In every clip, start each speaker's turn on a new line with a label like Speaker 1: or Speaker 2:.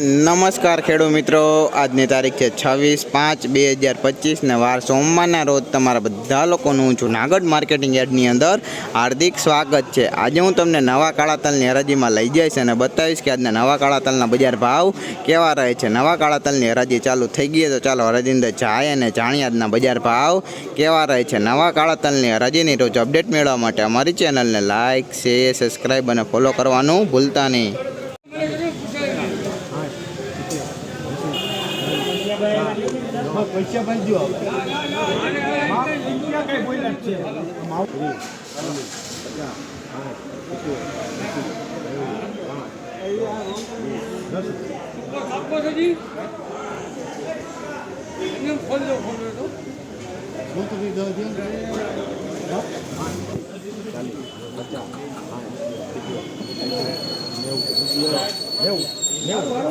Speaker 1: નમસ્કાર ખેડૂત મિત્રો. આજની તારીખ છે છવ્વીસ પાંચ બે હજાર પચીસને વાર સોમવારના રોજ તમારા બધા લોકોનું જુનાગઢ માર્કેટિંગ યાર્ડની અંદર હાર્દિક સ્વાગત છે. આજે હું તમને નવા કાળા તલની હરાજીમાં લઈ જઈશ અને બતાવીશ કે આજના નવા કાળા તલના બજાર ભાવ કેવા રહે છે. નવા કાળા તલની હરાજી ચાલુ થઈ ગઈ તો ચાલો હરાજી અંદર જાય અને જાણીએ આજના બજાર ભાવ કેવા રહે છે. નવા કાળા તલની હરાજીની રોજ અપડેટ મેળવવા માટે અમારી ચેનલને લાઇક શેર સબસ્ક્રાઈબ અને ફોલો કરવાનું ભૂલતા નહીં.
Speaker 2: પૈસા ભાઈ જો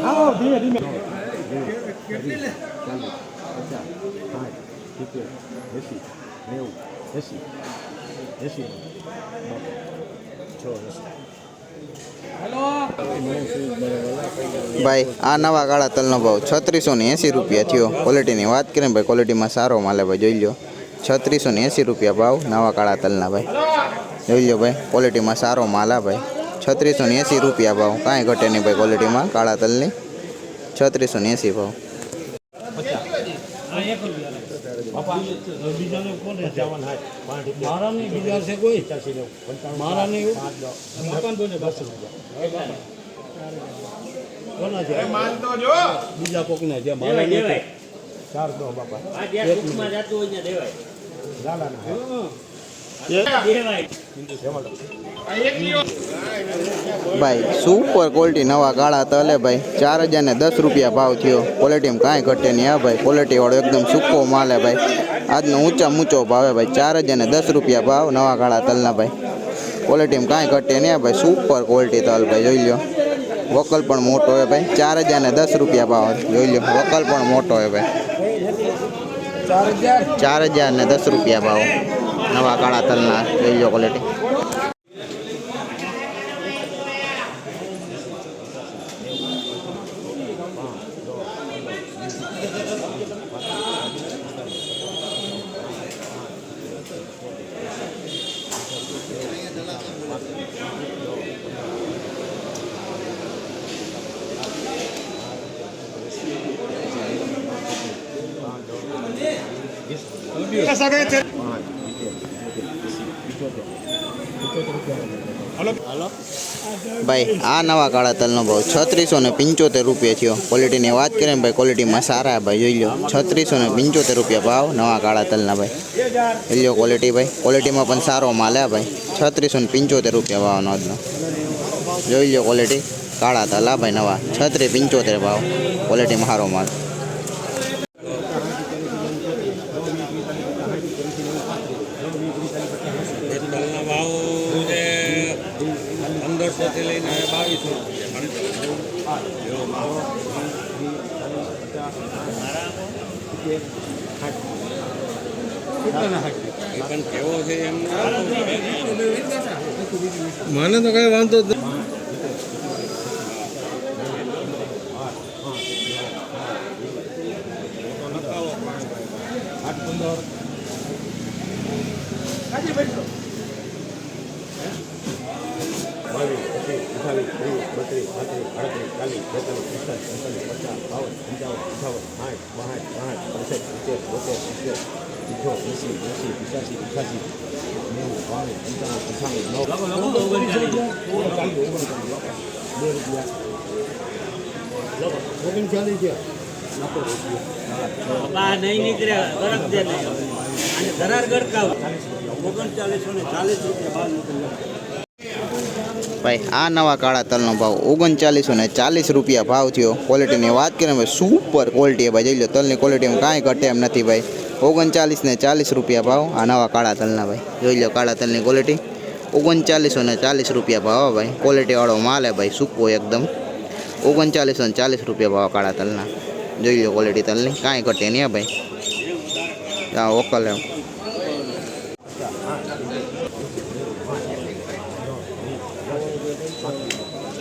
Speaker 2: હા ધીમે ધીમે
Speaker 1: ભાઈ, આ નવા કાળા તલનો ભાવ છત્રીસો ને એંસી રૂપિયા થયો. ક્વોલિટીની વાત કરીને ભાઈ ક્વોલિટીમાં સારો માલે ભાઈ, જોઈ લો છત્રીસો ને એંસી રૂપિયા ભાવ નવા કાળા તલના ભાઈ. જોઈ લો ભાઈ ક્વોલિટીમાં સારો માલ ભાઈ. છત્રીસો ને એંસી રૂપિયા ભાવ. કાંઈ ઘટે નહીં ભાઈ ક્વોલિટીમાં કાળા તલની. છત્રીસો ને એંસી ભાવ.
Speaker 2: બીજાને કોને જવાન હાય મારા નહીં બીજા છે કોઈ? મારા નહીં મકાન બોલે બસ કોના છે બીજા કોકના છે મારા નહીં ચાર દો બાપા. લાલાના.
Speaker 1: ભાઈ સુપર ક્વોલિટી નવા કાળા તલે ભાઈ, ચાર હજાર ને દસ રૂપિયા ભાવ થયો. ક્વોલિટીમાં કાંઈ ઘટે નહીં, હા ભાઈ. ક્વોલિટીવાળો એકદમ સૂકો માલ ભાઈ. આજનો ઊંચા ઊંચો ભાવ ભાઈ. ચાર હજાર ને દસ રૂપિયા ભાવ નવા કાળા તલના ભાઈ. ક્વોલિટીમાં કાંઈ ઘટે નહીં ભાઈ. સુપર ક્વોલિટી તલ ભાઈ, જોઈ લો વકલ પણ મોટો હોય ભાઈ. ચાર હજાર ને દસ રૂપિયા ભાવ, જોઈ લો વકલ પણ મોટો હોય ભાઈ.
Speaker 2: ચાર હજાર
Speaker 1: ને દસ રૂપિયા ભાવ. નવા કાળા તલના જોઈ લો ક્વોલિટી ભાઈ, આ નવા કાળા તલનો ભાવ છત્રીસો ને પંચોતેર રૂપિયા થયો. ક્વોલિટીની વાત કરીએ ભાઈ ક્વોલિટીમાં સારા ભાઈ, જોઈ લો છત્રીસો ને પંચોતેર રૂપિયા ભાવ નવા કાળા તલના ભાઈ. જોઈ લો ક્વોલિટી ભાઈ. ક્વોલિટીમાં પણ સારો માલ હે ભાઈ. છત્રીસો ને પંચોતેર રૂપિયા ભાવનો આજનો. જોઈ લો ક્વોલિટી કાળા તલ આ ભાઈ નવા. છત્રી પંચોતેર ભાવ. ક્વોલિટીમાં સારો માલ.
Speaker 3: મને તો કઈ વાંધો બત્રીસ બત્રીસ અડત્રીસ ચાલીસ બેતાલીસ પિસ્તાલીસ
Speaker 2: પચાસ બાવન પંચાવન અઠાવન સાઠ ઓગણચાલીસ
Speaker 4: નહીં નીકળે દે નહીં. અને ધરાર ગડકાવ ઓગણચાલીસો ને ચાલીસ રૂપિયા નીકળ્યો.
Speaker 1: ભાઈ, આ નવા કાળા તલનો ભાવ ઓગણચાલીસો ને ચાલીસ રૂપિયા ભાવ થયો. ક્વોલિટીની વાત કરીએ ભાઈ સુપર ક્વોલિટી ભાઈ. જોઈ લો, તલની ક્વોલિટીમાં કાંઈ ઘટે એમ નથી ભાઈ. ઓગણચાલીસ ને ચાલીસ રૂપિયા ભાવ આ નવા કાળા તલના ભાઈ. જોઈ લો, કાળા તલની ક્વોલિટી ઓગણચાલીસો ને ચાલીસ રૂપિયા ભાવ ભાઈ. ક્વોલિટીવાળો માલ હે ભાઈ, સૂકો એકદમ. ઓગણચાલીસો ને ચાલીસ રૂપિયા ભાવ કાળા તલના. જોઈ લો ક્વોલિટી તલની. કાંઈ ઘટે નહીં ભાઈ. હા ઓકલ એમ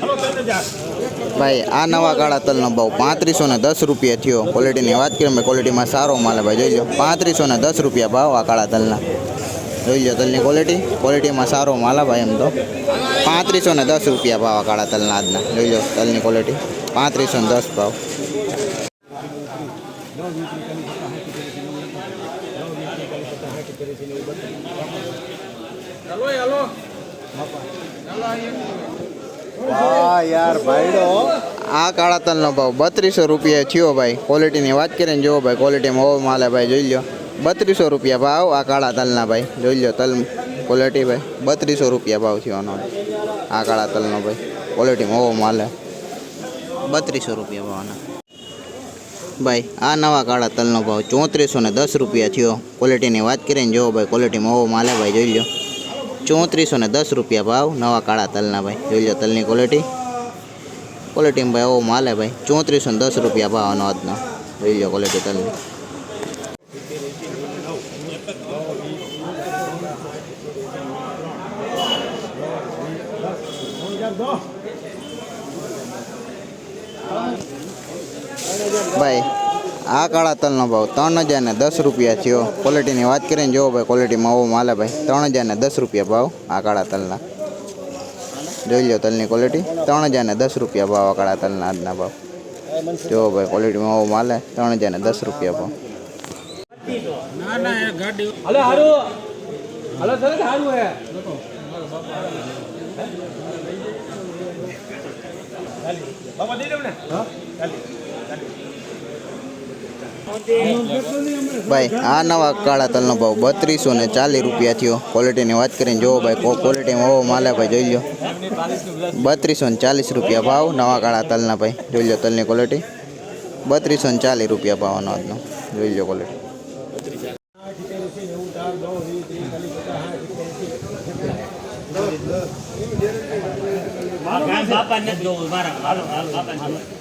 Speaker 2: હાલો ચાલતે જા
Speaker 1: ભાઈ, આ નવા કાળા તલનો ભાવ પાંત્રીસો ને દસ રૂપિયા થયો. ક્વોલિટીની વાત કરીએ ભાઈ ક્વોલિટીમાં સારો માલ ભાઈ, જોઈ લો. પાંત્રીસો ને દસ રૂપિયા ભાવ આ કાળા તલના. જોઈ લો તલની ક્વોલિટી ક્વોલિટીમાં સારો માલ ભાઈ એમ તો. પાંત્રીસો ને દસ રૂપિયા ભાવ આ કાળા તલના આજના. જોઈ લો તલની ક્વોલિટી પાંત્રીસો ને દસ ભાવ. આ કાળા તલનો ભાવ બત્રીસો રૂપિયા થયો ભાઈ. ક્વોલિટીની વાત કરીને જુઓ ભાઈ ક્વોલિટીમાં હોવો માલે ભાઈ, જોઈ લો બત્રીસો રૂપિયા ભાવ આ કાળા તલના ભાઈ. જોઈ લો તલ ક્વોલિટી ભાઈ. બત્રીસો રૂપિયા ભાવ થયો આનો. આ કાળા તલનો ભાઈ. ક્વોલિટીમાં હોવો માલે. બત્રીસો રૂપિયા ભાવના ભાઈ, આ નવા કાળા તલનો ભાવ ચોત્રીસો ને દસ રૂપિયા થયો. ક્વોલિટીની વાત કરીને જુઓ ભાઈ ક્વોલિટીમાં હોવો માલે ભાઈ, જોઈ લો ચોત્રીસો ને દસ રૂપિયા ભાવ નવા કાળા તલના ભાઈ જોઈ લો તલની ક્વોલિટી ક્વોલિટીમાં ભાઈ એવો માલે ભાઈ ચોત્રીસો ને દસ રૂપિયા ભાવનો આજનો જોઈ લો ક્વોલિટી તલની ભાઈ આ કાળા તલનો ભાવ ત્રણ હજાર ને દસ રૂપિયા થયો. ક્વોલિટીની વાત કરીને જોવો ભાઈ ક્વોલિટીમાં એવો માલે ભાઈ. ત્રણ હજાર ને દસ રૂપિયા ભાવ આ કાળા તલના. જોઈ લો તલની ક્વોલિટી ત્રણ હજાર ને દસ રૂપિયા ભાવ આ કાળા તલના આજના ભાવ. જો ભાઈ ક્વોલિટીમાં એવો માલે ત્રણ હજાર ને દસ રૂપિયા ભાવ.
Speaker 2: હાલો હારું. હાલો સર હારું હે.
Speaker 1: ભાઈ, આ નવા કાળા તલનો ભાવ બત્રીસો ને ચાલીસ રૂપિયા થયો. ક્વોલિટીની વાત કરીને જોવો ભાઈ, કો ક્વોલિટીમાં એવો માલે ભાઈ, જોઈ લો બત્રીસો ને ચાલીસ રૂપિયા ભાવ, નવા કાળા તલના ભાઈ. જોઈ લો તલની ક્વોલિટી બત્રીસો ને ચાલીસ રૂપિયા ભાવનો આજનો. જોઈ લો ક્વોલિટી
Speaker 4: બાપા ને જોવું, મારા હાલો હાલો બાપા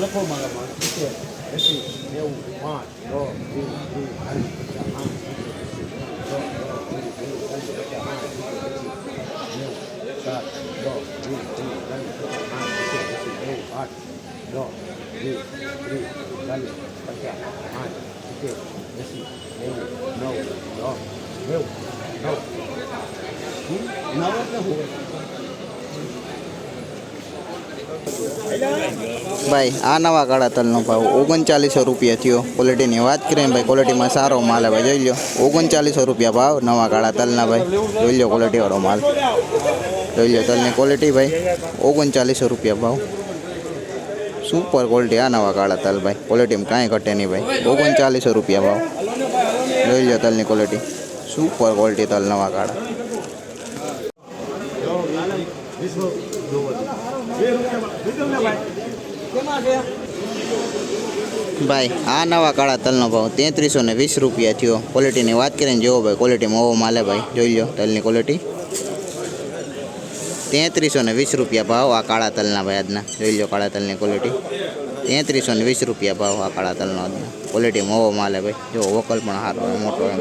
Speaker 2: લખો મારા માં સિત્તેર એસી નેવું પાંચ છ બે ત્રીસ ચાલીસ પચાસ આઠ વીસ ત્રીસ ચાલીસ પચાસ આઠ સિત્તેર એસી નેવું દસ નેવું નવ નવ એટલે હું
Speaker 1: ભાઈ, આ નવા કાળા તલનો ભાવ ઓગણચાલીસો રૂપિયા થયો. ક્વોલિટીની વાત કરીએ ભાઈ ક્વોલિટીમાં સારો માલ ભાઈ જોઈ લો ઓગણચાલીસો રૂપિયા ભાવ નવા કાળા તલના ભાઈ. જોઈ લો ક્વોલિટીવાળો માલ. જોઈ લો તલની ક્વોલિટી ભાઈ. ઓગણચાલીસો રૂપિયા ભાવ. સુપર ક્વોલિટી આ નવા કાળા તલ ભાઈ. ક્વોલિટીમાં કાંઈ ઘટે નહીં ભાઈ. ઓગણચાલીસો રૂપિયા ભાવ. જોઈ લો તલની ક્વોલિટી સુપર ક્વોલિટી તલ નવા કાળા ભાઈ, આ નવા કાળા તલનો ભાવ તેત્રીસો ને વીસ રૂપિયા થયો. ક્વોલિટીની વાત કરીને જોવો ભાઈ ક્વોલિટીમાં ઓવો માલે ભાઈ. જોઈ લો તલની ક્વોલિટી તેત્રીસો ને વીસ રૂપિયા ભાવ આ કાળા તલના ભાઈ આજના. જોઈ લો કાળા તલની ક્વોલિટી તેત્રીસો ને વીસ રૂપિયા ભાવ આ કાળા તલનો આજના. ક્વોલિટીમાં ઓવો માલે ભાઈ. જો વોકલ પણ સારો મોટો એમ.